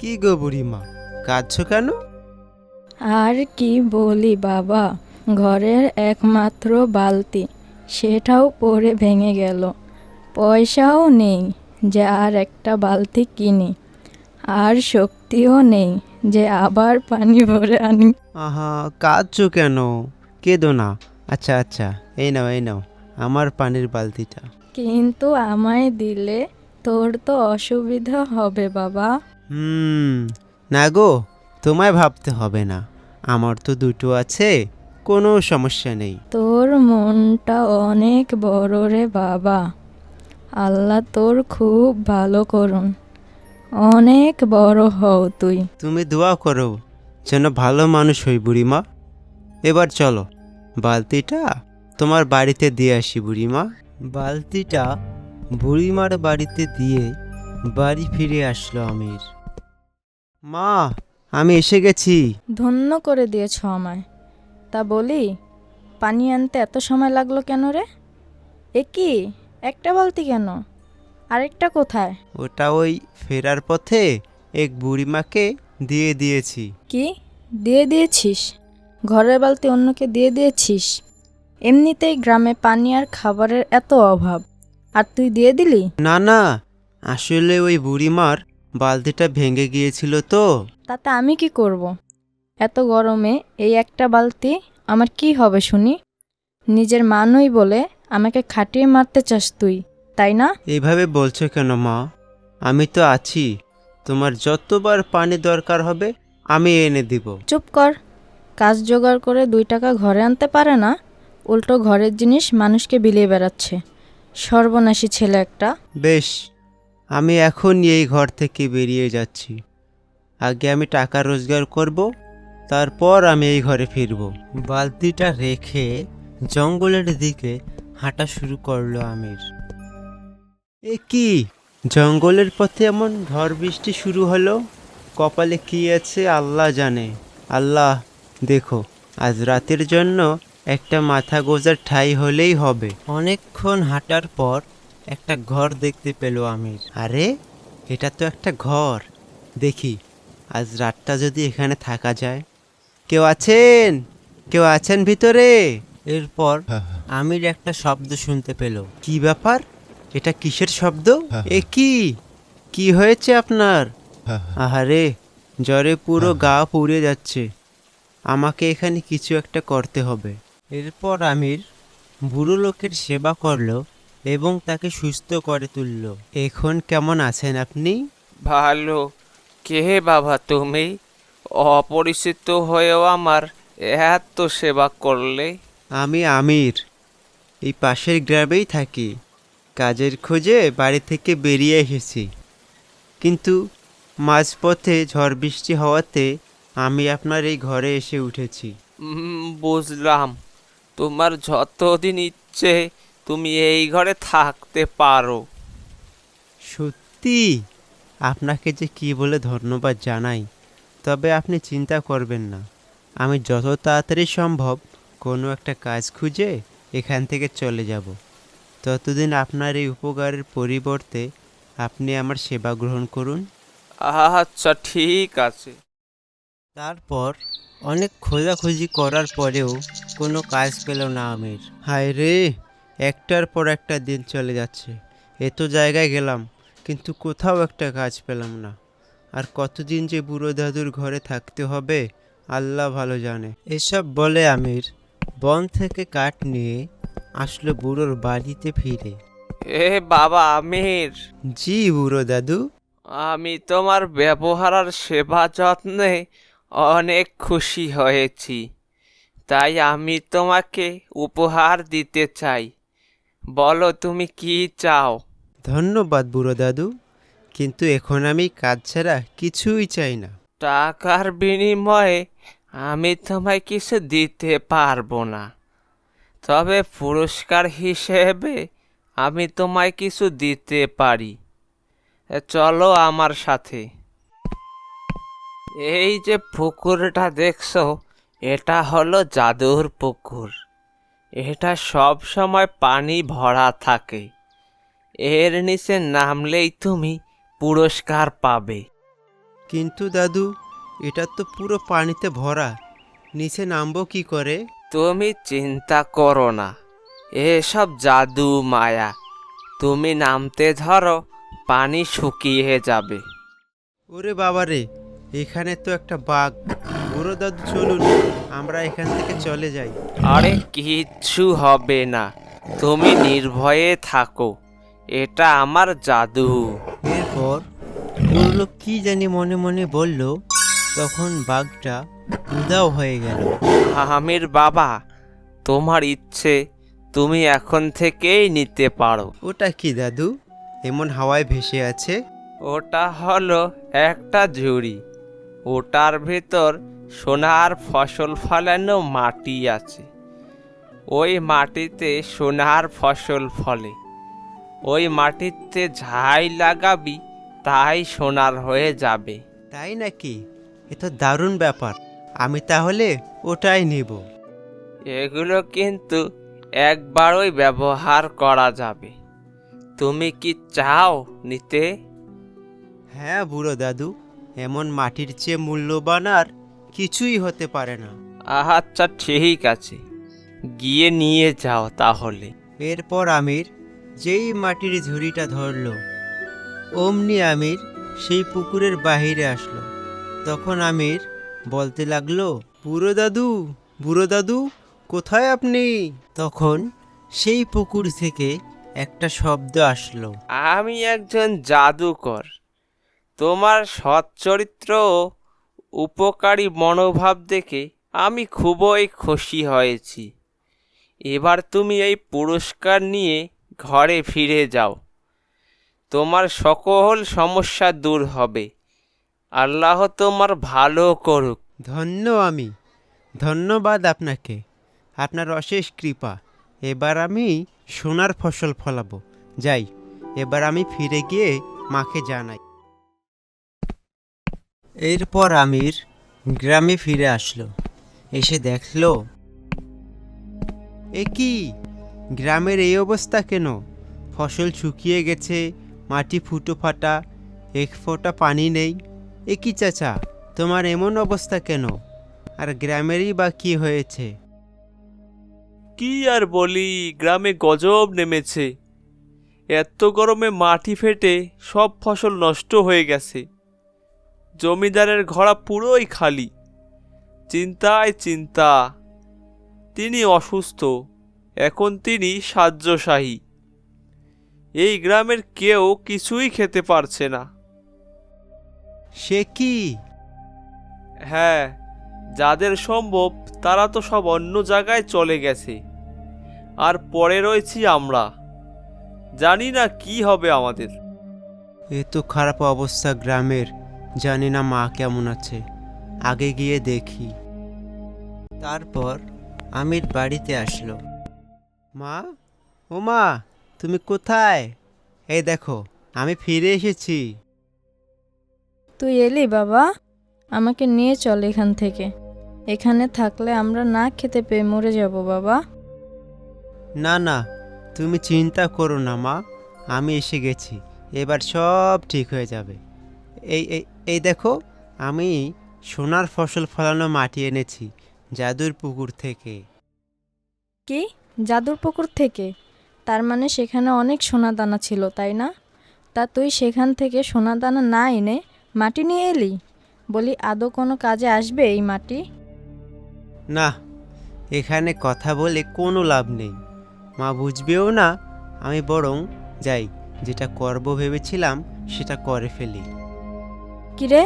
কি গো বুড়িমা কাঁদছো কেন? আর কি বলি বাবা ঘরের একমাত্র বালতি সেটাও পরে ভেঙে গেল। পয়সাও নেই যে আর একটা বালতি কিনি আর শক্তিও নেই যে আবার পানি ভরে আনি। আহা কাঁদছো কেন? কেঁদো না। আচ্ছা আচ্ছা এই নাও এই নাও আমার পানির বালতিটা। কিন্তু আমায় দিলে তোর তো অসুবিধা হবে বাবা। হুম না গো তোমায় ভাবতে হবে না। আমার তো দুটো আছে কোনো সমস্যা নেই। তোর মনটা অনেক বড় রে বাবা। আল্লাহ তোর খুব ভালো করুন। অনেক বড় হও তুই। তুমি দোয়া করো যেন ভালো মানুষ হই বুড়িমা। এবার চলো বালতিটা তোমার বাড়িতে দিয়ে আসি বুড়িমা। বালতিটা বুড়িমার বাড়িতে দিয়ে বাড়ি ফিরে আসলো আমির। মা আমি এসে গেছি। ধন্য করে দিয়েছ আমায়। তা বলি পানি আনতে এত সময় লাগল কেন রে? এ কি? একটা বালতি কেন? আরেকটা কোথায়? ওটা ওই ফেরার পথে এক বুড়িমাকে দিয়ে দিয়েছি। কি? দিয়ে দিয়েছিস? ঘরের বালতি অন্যকে দিয়ে দিয়েছিস? এমনিতেই গ্রামে পানি আর খাবারের এত অভাব। আর তুই দিয়ে দিলি? না না আসলে ওই বুড়িমার বালতিটা ভেঙে গিয়েছিল তো। তাতে আমি কি করব। এত গরমে এই একটা বালতি আমার কি হবে শুনি? নিজের মানুই বলে আমাকে খাটিয়ে মারতে চাস তুই তাই না? এভাবে বলছো কেন মা? আমি তো আছি। তোমার যতবার পানি দরকার হবে আমি এনে দিব। চুপ কর। কাজ জোগাড় করে দুই টাকা ঘরে আনতে পারে না। উল্টো ঘরের জিনিস মানুষকে বিলিয়ে বেড়াচ্ছে। সর্বনাশী ছেলে একটা। বেশ আমি এখনই এই ঘর থেকে বেরিয়ে যাচ্ছি। আগে আমি টাকা রোজগার করব, তারপর আমি এই ঘরে ফিরব। বালতিটা রেখে জঙ্গলের দিকে হাঁটা শুরু করল আমির। এ কি? জঙ্গলের পথে এমন ঝড় বৃষ্টি শুরু হলো? কপালে কি আছে আল্লাহ জানে। আল্লাহ, দেখো, আজ রাতের জন্য একটা মাথা গোজার ঠাই হলেই হবে। অনেকক্ষণ হাঁটার পর একটা ঘর দেখতে পেল আমির। আরে এটা তো একটা ঘর। দেখি আজ রাতটা যদি এখানে থাকা যায়। কেউ আছেন? কেউ আছেন ভিতরে? এরপর আমির একটা শব্দ শুনতে পেল। কি ব্যাপার? এটা কিসের শব্দ? এ কি? কি হয়েছে আপনার? আহারে জ্বরে পুরো গা পুড়ে যাচ্ছে। আমাকে এখানে কিছু একটা করতে হবে। এরপর আমির বুড়ো লোকের সেবা করল। এবং তাকে সুস্থ করে তুলল। এখন কেমন আছেন আপনি? ভালো। কে বাবা তুমি? অপরিচিত হয়েও আমার এত সেবা করলে? আমি আমির। এই পাশের গ্রামেই থাকি। কাজের খোঁজে বাড়ি থেকে বেরিয়ে এসেছি। কিন্তু মাঝপথে ঝড় বৃষ্টি হওয়াতে আমি আপনার এই ঘরে এসে উঠেছি। বুঝলাম। তোমার যতদিন ইচ্ছে তুমি এই ঘরে থাকতে পারো। সত্যি? আপনাকে যে কি বলে ধন্যবাদ জানাই তবে আপনি চিন্তা করবেন না। আমি যত তাড়াতাড়ি সম্ভব কোনো একটা কাজ খুঁজে এখান থেকে চলে যাব। ততদিন আপনার এই উপকারের পরিবর্তে আপনি আমার সেবা গ্রহণ করুন। আচ্ছা ঠিক আছে। তারপর অনেক খোঁজাখুঁজি করার পরেও কোনো কাজ পেল না আমির। হায় রে! একটার পর একটা দিন চলে যাচ্ছে। এত জায়গায় গেলাম কিন্তু কোথাও একটা কাজ পেলাম না। আর কতদিন যে বুড়ো দাদুর ঘরে থাকতে হবে আল্লাহ ভালো জানে। এসব বলে আমির বন থেকে কাঠ নিয়ে আসলো বুড়োর বাড়িতে ফিরে। এ বাবা আমির! জি বুড়ো দাদু। আমি তোমার ব্যবহার আর সেবা যত্নে অনেক খুশি হয়েছি। তাই আমি তোমাকে উপহার দিতে চাই। বলো তুমি কি চাও? ধন্যবাদ বুড়ো দাদু কিন্তু এখন আমি কাজ ছাড়া কিছুই চাই না। টাকার বিনিময়ে আমি তোমায় কিছু দিতে পারব না। তবে পুরস্কার হিসেবে আমি তোমায় কিছু দিতে পারি। চলো আমার সাথে। এই যে পুকুরটা দেখছ এটা হলো জাদুর পুকুর। এটা সব সময় পানি ভরা থাকে। এর নিচে নামলেই তুমি পুরস্কার পাবে। কিন্তু দাদু এটা তো পুরো পানিতে ভরা। নিচে নামবো কি করে? তুমি চিন্তা করো না। এসব জাদু মায়া। তুমি নামতে ধরো পানি শুকিয়ে যাবে। ওরে বাবারে এখানে তো একটা বাঘ। বুড়ো দাদু চলুন আমরা এখান থেকে চলে যাই। আরে কিচ্ছু হবে না। তুমি নির্ভয়ে থাকো। এটা আমার জাদু। এরপর বুড়ো লোক কি জানি মনে মনে বলল তখন বাঘটা উদাও হয়ে গেল। আমির বাবা তোমার ইচ্ছে তুমি এখন থেকেই নিতে পারো। ওটা কি দাদু? এমন হাওয়ায় ভেসে আছে? ওটা হলো একটা ঝুড়ি। ওটার ভেতর সোনার ফসল ফলানো মাটি আছে। ওই মাটিতে সোনার ফসল ফলে। ওই মাটিতে ঝাই লাগাবি তাই সোনার হয়ে যাবে। তাই নাকি? এ তো দারুণ ব্যাপার। আমি তাহলে ওটাই নেব। এগুলো কিন্তু একবারই ব্যবহার করা যাবে। তুমি কি চাও নিতে? হ্যাঁ বুড়ো দাদু এমন মাটির চেয়ে মূল্যবান আর কিছুই হতে পারে না। আচ্ছা ঠিক আছে। গিয়ে নিয়ে যাও তাহলে। এরপর আমির যেই মাটির ঝুড়িটা ধরল অমনি আমির সেই পুকুরের বাহিরে আসলো। তখন আমির বলতে লাগল বুড়ো দাদু বুড়ো দাদু কোথায় আপনি? তখন সেই পুকুর থেকে একটা শব্দ আসলো। আমি একজন জাদুকর। তোমার সৎ চরিত্র ও উপকারী মনোভাব দেখে আমি খুবই খুশি হয়েছি। এবার তুমি এই পুরস্কার নিয়ে ঘরে ফিরে যাও। তোমার সকল সমস্যা দূর হবে। আল্লাহ তোমার ভালো করুক। ধন্য আমি। ধন্যবাদ আপনাকে। আপনার অশেষ কৃপা। এবার আমি সোনার ফসল ফলাবো। যাই, এবার আমি ফিরে গিয়ে মাকে জানাই। এরপর আমির গ্রামে ফিরে আসলো। এসে দেখল, এ কি? গ্রামের এই অবস্থা কেন? ফসল শুকিয়ে গেছে, মাটি ফুটো ফাটা, এক ফোঁটা পানি নেই। এ কি চাচা, তোমার এমন অবস্থা কেন? আর গ্রামেরই বা কি হয়েছে? কি আর বলি, গ্রামে গজব নেমেছে। এত গরমে মাটি ফেটে সব ফসল নষ্ট হয়ে গেছে। জমিদারের ঘোড়া পুরোই খালি। চিন্তায় চিন্তা। তিনি অসুস্থ। এখন তিনি সাহায্যশাহী। এই গ্রামের কেউ কিছুই খেতে পারছে না। সে কি? হ্যাঁ যাদের সম্ভব তারা তো সব অন্য জায়গায় চলে গেছে। আর পরে রয়েছি আমরা। জানি না কি হবে আমাদের। এ তো খারাপ অবস্থা গ্রামের। জানি না মা কেমন আছে। আগে গিয়ে দেখি। তারপর আমির বাড়িতে আসলো। মা? ও মা তুমি কোথায়? এই দেখো আমি ফিরে এসেছি। তুই এলি বাবা? আমাকে নিয়ে চল এখান থেকে। এখানে থাকলে আমরা না খেতে পেয়ে মরে যাব বাবা। না না তুমি চিন্তা করো না মা আমি এসে গেছি। এবার সব ঠিক হয়ে যাবে। এই এই দেখো আমি সোনার ফসল ফলানো মাটি এনেছি জাদুর পুকুর থেকে। কি? জাদুর পুকুর থেকে? তার মানে সেখানে অনেক সোনা দানা ছিল তাই না? তা তুই সেখান থেকে সোনা দানা না এনে মাটি নিয়ে এলি? বলি আদৌ কোনো কাজে আসবে এই মাটি? না এখানে কথা বলে কোনো লাভ নেই। মা বুঝবেও না আমি বরং যাই যেটা করব ভেবেছিলাম সেটা করে ফেলি। কিরে?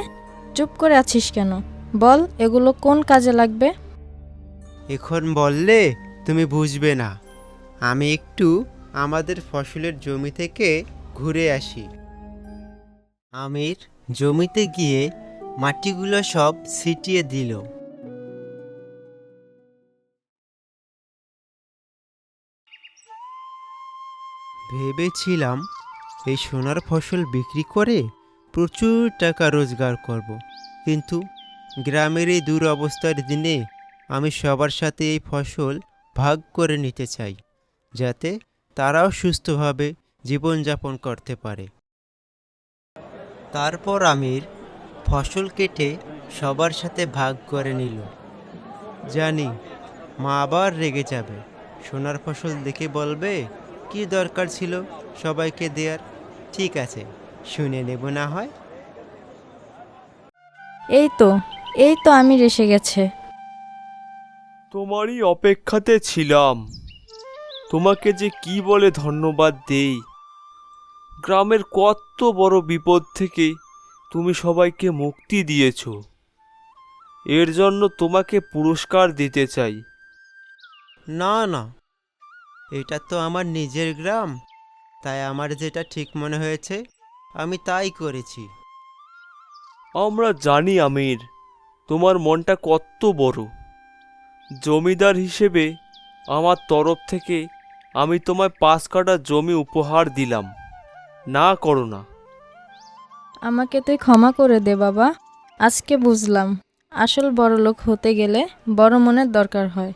চুপ করে আছিস কেন? বল, এগুলো কোন কাজে লাগবে? এখন বললে তুমি বুঝবে না। আমি একটু আমাদের ফসলের জমি থেকে ঘুরে আসি। আমির জমিতে গিয়ে মাটিগুলো সব ছিটিয়ে দিল। ভেবেছিলাম এই সোনার ফসল বিক্রি করে প্রচুর টাকা রোজগার করব। কিন্তু গ্রামের এই দুরবস্থার দিনে আমি সবার সাথে এই ফসল ভাগ করে নিতে চাই, যাতে তারাও সুস্থভাবে জীবনযাপন করতে পারে। তারপর আমির ফসল কেটে সবার সাথে ভাগ করে নিল। জানি মা আবার রেগে যাবে। সোনার ফসল দেখে বলবে, কি দরকার ছিল সবাইকে দেয়ার? ঠিক আছে শুনে নেব না হয়। এই তো এই তো আমি এসে গেছে। তোমারই অপেক্ষাতে ছিলাম। তোমাকে যে কি বলে ধন্যবাদ দেই। গ্রামের কত বড় বিপদ থেকে তুমি সবাইকে মুক্তি দিয়েছ। এর জন্য তোমাকে পুরস্কার দিতে চাই। না না এটা তো আমার নিজের গ্রাম। তাই আমার যেটা ঠিক মনে হয়েছে আমি তাই করেছি। আমরা জানি আমির তোমার মনটা কত বড়। জমিদার হিসেবে আমার তরফ থেকে আমি তোমায় পাঁচ কাটা জমি উপহার দিলাম। না করো না। আমাকে তুই ক্ষমা করে দে বাবা। আজকে বুঝলাম আসল বড় লোক হতে গেলে বড় মনের দরকার হয়।